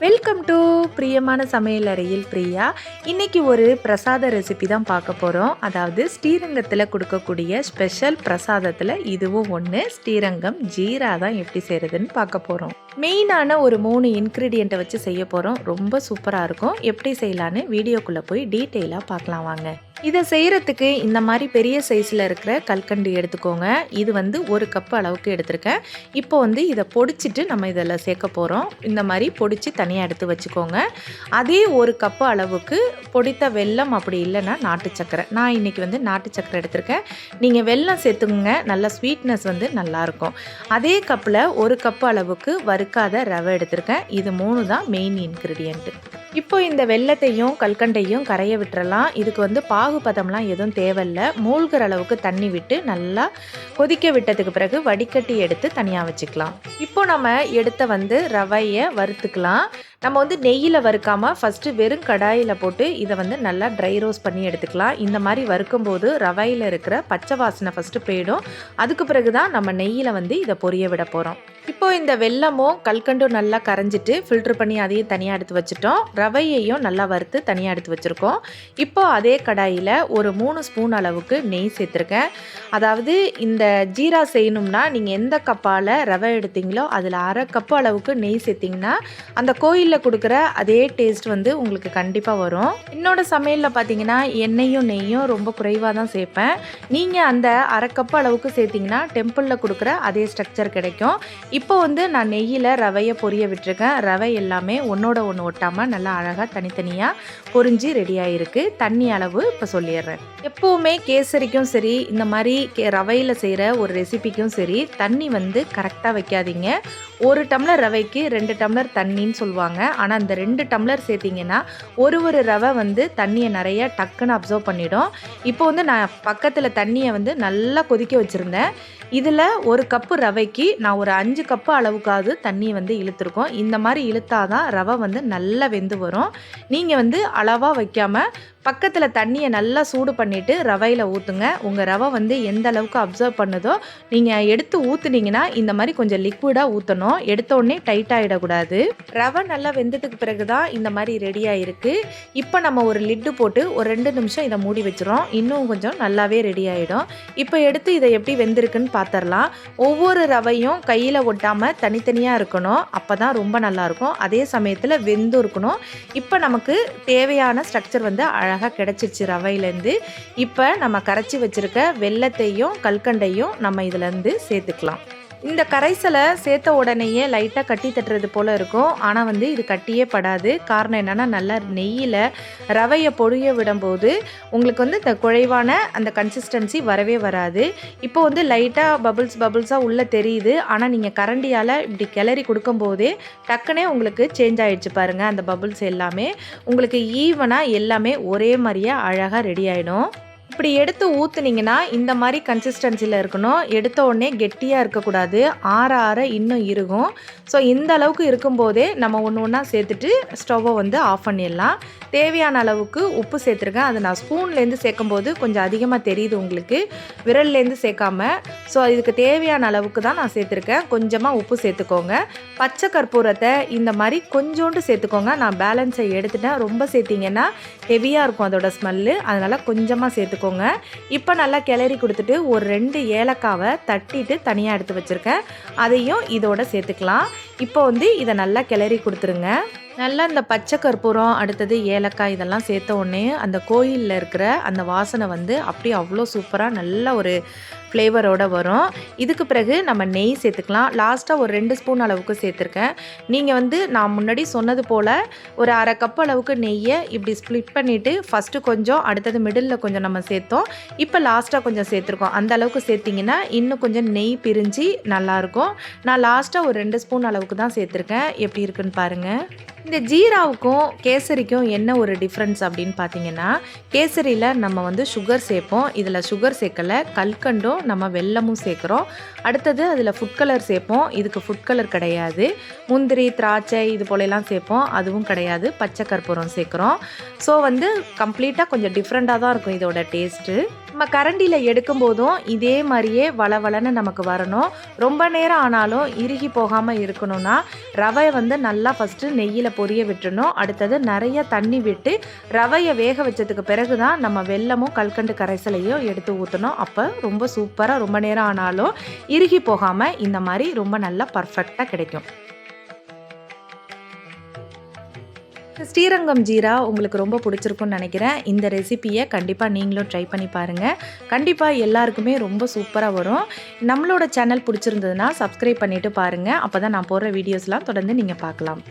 Welcome to பிரியமான சமையல் அறையில் பிரியா. இன்னைக்கு ஒரு பிரசாத ரெசிபி தான் பார்க்க போகிறோம் அதாவது ஸ்ரீரங்கத்தில் கொடுக்கக்கூடிய ஸ்பெஷல் பிரசாதத்தில் இதுவும் ஒன்று ஸ்ரீரங்கம் ஜீரா தான் எப்படி செய்கிறதுன்னு பார்க்க போகிறோம் மெயினான ஒரு மூணு இன்க்ரீடியண்ட்டை வச்சு செய்ய போகிறோம் ரொம்ப சூப்பராக இருக்கும். எப்படி செய்யலான்னு வீடியோக்குள்ளே போய் டீட்டெயிலாக பார்க்கலாம் வாங்க. இதை செய்கிறதுக்கு இந்த மாதிரி பெரிய சைஸில் இருக்கிற கல்கண்டு எடுத்துக்கோங்க. இது வந்து ஒரு கப் அளவுக்கு எடுத்திருக்கேன். இப்போ வந்து இதை பொடிச்சிட்டு நம்ம இதில் சேர்க்க போகிறோம் இந்த மாதிரி பொடிச்சு தனியாக எடுத்து வச்சுக்கோங்க. அதே ஒரு கப்பு அளவுக்கு பொடித்த வெல்லம் அப்படி இல்லைன்னா நாட்டு சக்கரை. நான் இன்றைக்கி வந்து நாட்டு சக்கரை எடுத்திருக்கேன். நீங்கள் வெல்லம் சேர்த்துக்கோங்க. நல்ல ஸ்வீட்னஸ் வந்து நல்லாயிருக்கும் அதே கப்பில் ஒரு கப்பு அளவுக்கு வறுக்காத ரவை எடுத்திருக்கேன். இது மூணு தான் மெயின் இன்க்ரீடியண்ட்டு இப்போ இந்த வெள்ளத்தையும் கல்கண்டையும் கரைய விட்டுறலாம். இதுக்கு வந்து பாகுபதம்லாம் எதுவும் தேவையில்ல. மூழ்கிற அளவுக்கு தண்ணி விட்டு நல்லா கொதிக்க விட்டதுக்கு பிறகு வடிகட்டி எடுத்து தனியாக வச்சுக்கலாம். இப்போ நம்ம எடுத்த வந்து ரவையை வறுத்துக்கலாம். நம்ம வந்து நெய்யில் வறுக்காமல் ஃபஸ்ட்டு வெறும் கடாயில் போட்டு இதை வந்து நல்லா ட்ரை ரோஸ் பண்ணி எடுத்துக்கலாம். இந்த மாதிரி வறுக்கும் போது ரவையில் இருக்கிற பச்சை வாசனை ஃபஸ்ட்டு போயிடும். அதுக்கு பிறகு தான் நம்ம நெய்யில் வந்து இதை பொரிய விட போகிறோம் இப்போ இந்த வெல்லமும் கல்கண்டும் நல்லா கரைஞ்சிட்டு ஃபில்ட்ரு பண்ணி அதையும் தனியாக எடுத்து வச்சுட்டோம். ரவையையும் நல்லா வறுத்து தனியாக எடுத்து வச்சுருக்கோம். இப்போ அதே கடாயில் ஒரு மூணு ஸ்பூன் அளவுக்கு நெய் சேர்த்துருக்கேன். அதாவது இந்த ஜீரா செய்யணும்னா நீங்கள் எந்த கப்பால் ரவை எடுத்தீங்களோ அதில் அரை கப்பு அளவுக்கு நெய் சேர்த்திங்கன்னா அந்த கோயிலில் கொடுக்குற அதே டேஸ்ட் வந்து உங்களுக்கு கண்டிப்பாக வரும். என்னோட சமையலில் பார்த்தீங்கன்னா எண்ணெயும் நெய்யும் ரொம்ப குறைவாக தான் சேர்ப்பேன். நீங்கள் அந்த அரை கப்பு அளவுக்கு சேர்த்திங்கன்னா டெம்பிளில் கொடுக்குற அதே ஸ்ட்ரக்சர் கிடைக்கும். இப்போ வந்து நான் நெய்யில் ரவையை பொரிய விட்டுருக்கேன். ரவை எல்லாமே ஒன்றோட ஒன்று ஒட்டாமல் நல்லா அழகாக தனித்தனியாக பொரிஞ்சு ரெடியாக இருக்குது தண்ணி அளவு இப்போ சொல்லிடுறேன். எப்போவுமே கேசரிக்கும் சரி இந்த மாதிரி கே ரவையில் செய்கிற ஒரு ரெசிபிக்கும் சரி தண்ணி வந்து கரெக்டாக வைக்காதீங்க. ஒரு டம்ளர் ரவைக்கு ரெண்டு டம்ளர் தண்ணின்னு சொல்லுவாங்க. ஆனால் அந்த ரெண்டு டம்ளர் சேர்த்திங்கன்னா ஒரு ஒரு ரவை வந்து தண்ணியை நிறைய டக்குன்னு அப்சர்வ் பண்ணிடும். இப்போ வந்து நான் பக்கத்தில் தண்ணியை வந்து நல்லா கொதிக்க வச்சுருந்தேன். இதில் ஒரு கப்பு ரவைக்கு நான் ஒரு அஞ்சு கப்பு அளவுக்காவது தண்ணி வந்து இழுத்துருக்கோம். இந்த மாதிரி இழுத்தாதான் ரவை வந்து நல்லா வெந்து வரும். நீங்கள் வந்து அளவாக வைக்காமல் பக்கத்தில் தண்ணியை நல்லா சூடு பண்ணிவிட்டு ரவையில் ஊற்றுங்க உங்கள் ரவை வந்து எந்த அளவுக்கு அப்சர்வ் பண்ணுதோ நீங்கள் எடுத்து ஊற்றுனீங்கன்னா இந்த மாதிரி கொஞ்சம் லிக்விடாக ஊற்றணும் எடுத்தோடனே டைட் ஆகிடக்கூடாது ரவை நல்லா வெந்ததுக்கு பிறகு தான் இந்த மாதிரி ரெடியாக இருக்குது இப்போ நம்ம ஒரு லிட்டு போட்டு ஒரு ரெண்டு நிமிஷம் இதை மூடி வச்சுரும். இன்னும் கொஞ்சம் நல்லாவே ரெடி ஆகிடும் இப்போ எடுத்து இதை எப்படி வெந்திருக்குன்னு பார்த்துடலாம் ஒவ்வொரு ரவையும் கையில் ஒட்டாமல் தனித்தனியாக இருக்கணும். அப்போ தான் ரொம்ப நல்லாயிருக்கும் அதே சமயத்தில் வெந்தும் இருக்கணும் இப்போ நமக்கு தேவையான ஸ்ட்ரக்சர் வந்து அழகாக கிடச்சிருச்சு ரவையிலேருந்து. இப்போ நம்ம கரைச்சி வச்சுருக்க வெள்ளத்தையும் கல்கண்டையும் நம்ம இதுலேருந்து சேர்த்துக்கலாம். இந்த கரைசலை சேர்த்த உடனேயே லைட்டாக கட்டி தட்டுறது போல் இருக்கும். ஆனால் வந்து இது கட்டியே படாது. காரணம் என்னென்னா நல்லா நெய்யில் ரவையை பொடிய விடும்போது உங்களுக்கு வந்து இந்த குறைவான அந்த கன்சிஸ்டன்சி வரவே வராது. இப்போ வந்து லைட்டாக பபுள்ஸ் பபுள்ஸாக உள்ளே தெரியுது. ஆனால் நீங்கள் கரண்டியால் இப்படி கிளறி கொடுக்கும்போதே டக்குனே உங்களுக்கு சேஞ்ச் ஆகிடுச்சு பாருங்கள் அந்த பபுள்ஸ் எல்லாமே. உங்களுக்கு ஈவனாக எல்லாமே ஒரே மாதிரியே அழகாக ரெடி ஆகிடும் இப்படி எடுத்து ஊற்றுனீங்கன்னா இந்த மாதிரி கன்சிஸ்டன்சியில் இருக்கணும். எடுத்த உடனே கெட்டியாக இருக்கக்கூடாது. ஆற ஆற இன்னும் இருக்கும் ஸோ இந்த அளவுக்கு இருக்கும்போதே நம்ம ஒன்று ஒன்றா சேர்த்துட்டு ஸ்டவ்வை வந்து ஆஃப் பண்ணிடலாம். தேவையான அளவுக்கு உப்பு சேர்த்துருக்கேன். அதை நான் ஸ்பூன்லேருந்து சேர்க்கும்போது கொஞ்சம் அதிகமாக தெரியுது உங்களுக்கு. விரல்லேருந்து சேர்க்காம. ஸோ இதுக்கு தேவையான அளவுக்கு தான் நான் சேர்த்துருக்கேன். கொஞ்சமாக உப்பு சேர்த்துக்கோங்க. பச்சை கற்பூரத்தை இந்த மாதிரி கொஞ்சோண்டு சேர்த்துக்கோங்க. நான் பேலன்ஸை எடுத்துட்டேன். ரொம்ப சேர்த்திங்கன்னா ஹெவியாக இருக்கும் அதோட ஸ்மெல்லு அதனால் கொஞ்சமாக சேர்த்துக்கோங்க. இப்போ நல்லா கிளறி கொடுத்துட்டு ஒரு ரெண்டு ஏலக்காவை தட்டிட்டு தனியாக எடுத்து வச்சுருக்கேன். அதையும் இதோட சேர்த்துக்கலாம். இப்போ வந்து இதை நல்லா கிளறி கொடுத்துருங்க. நல்லா இந்த பச்சை கற்பூரம் அடுத்தது ஏலக்காய் இதெல்லாம் சேர்த்த உடனே அந்த கோயிலில் இருக்கிற அந்த வாசனை வந்து அப்படியே அவ்வளோ சூப்பராக நல்ல ஒரு ஃப்ளேவரோடு வரும். இதுக்கு பிறகு நம்ம நெய் சேர்த்துக்கலாம். லாஸ்ட்டாக ஒரு ரெண்டு ஸ்பூன் அளவுக்கு சேர்த்துருக்கேன். நீங்கள் வந்து நான் முன்னாடி சொன்னது போல் ஒரு அரை கப் அளவுக்கு நெய்யை இப்படி ஸ்ப்ளிட் பண்ணிவிட்டு ஃபஸ்ட்டு கொஞ்சம் அடுத்தது மிடில் கொஞ்சம் நம்ம சேர்த்தோம். இப்போ லாஸ்ட்டாக கொஞ்சம் சேர்த்துருக்கோம். அந்த அளவுக்கு சேர்த்திங்கன்னா இன்னும் கொஞ்சம் நெய் பிரிஞ்சு நல்லாயிருக்கும். நான் லாஸ்ட்டாக ஒரு ரெண்டு ஸ்பூன் அளவுக்கு தான் சேர்த்துருக்கேன். எப்படி இருக்குன்னு பாருங்கள் இந்த ஜீராவுக்கும் கேசரிக்கும் என்ன ஒரு டிஃப்ரென்ஸ் அப்படின்னு பார்த்தீங்கன்னா கேசரியில் நம்ம வந்து சுகர் சேர்ப்போம். இதில் சுகர் சேர்க்கலை. கல்கண்டும் நம்ம வெல்லமும் சேர்க்குறோம். அடுத்தது அதில் ஃபுட் கலர் சேர்ப்போம். இதுக்கு ஃபுட் கலர் கிடையாது. முந்திரி திராட்சை இது போலலாம் சேர்ப்போம். அதுவும் கிடையாது. பச்சை கற்பூரம் சேர்க்குறோம். ஸோ வந்து கம்ப்ளீட்டாக கொஞ்சம் டிஃப்ரெண்ட்டாக தான் இருக்கும் இதோட டேஸ்ட்டு நம்ம கரண்டியில் எடுக்கும் போதும் இதே மாதிரியே வளவளன்னு நமக்கு வரணும். ரொம்ப நேரம் ஆனாலும் இறுகி போகாமல் இருக்கணும்னா ரவை வந்து நல்லா ஃபஸ்ட்டு நெய்யில் பொரிய விட்டுறணும். அடுத்தது நிறைய தண்ணி விட்டு ரவையை வேக வச்சதுக்கு பிறகு தான் நம்ம வெல்லமும் கல்கண்டு கரைசலையும் எடுத்து ஊற்றணும் அப்போ ரொம்ப சூப்பராக ரொம்ப நேரம் ஆனாலும் இறுகி போகாமல் இந்த மாதிரி ரொம்ப நல்லா பர்ஃபெக்டாக கிடைக்கும். ஸ்ரீரங்கம் ஜீரா உங்களுக்கு ரொம்ப பிடிச்சிருக்குன்னு நினைக்கிறேன். இந்த ரெசிப்பியை கண்டிப்பாக நீங்களும் ட்ரை பண்ணி பாருங்கள் கண்டிப்பாக எல்லாருக்குமே ரொம்ப சூப்பராக வரும். நம்மளோட சேனல் பிடிச்சிருந்ததுன்னா சப்ஸ்கிரைப் பண்ணிவிட்டு பாருங்கள் அப்போ தான் நான் போடுற வீடியோஸ்லாம் தொடர்ந்து நீங்கள் பார்க்கலாம்.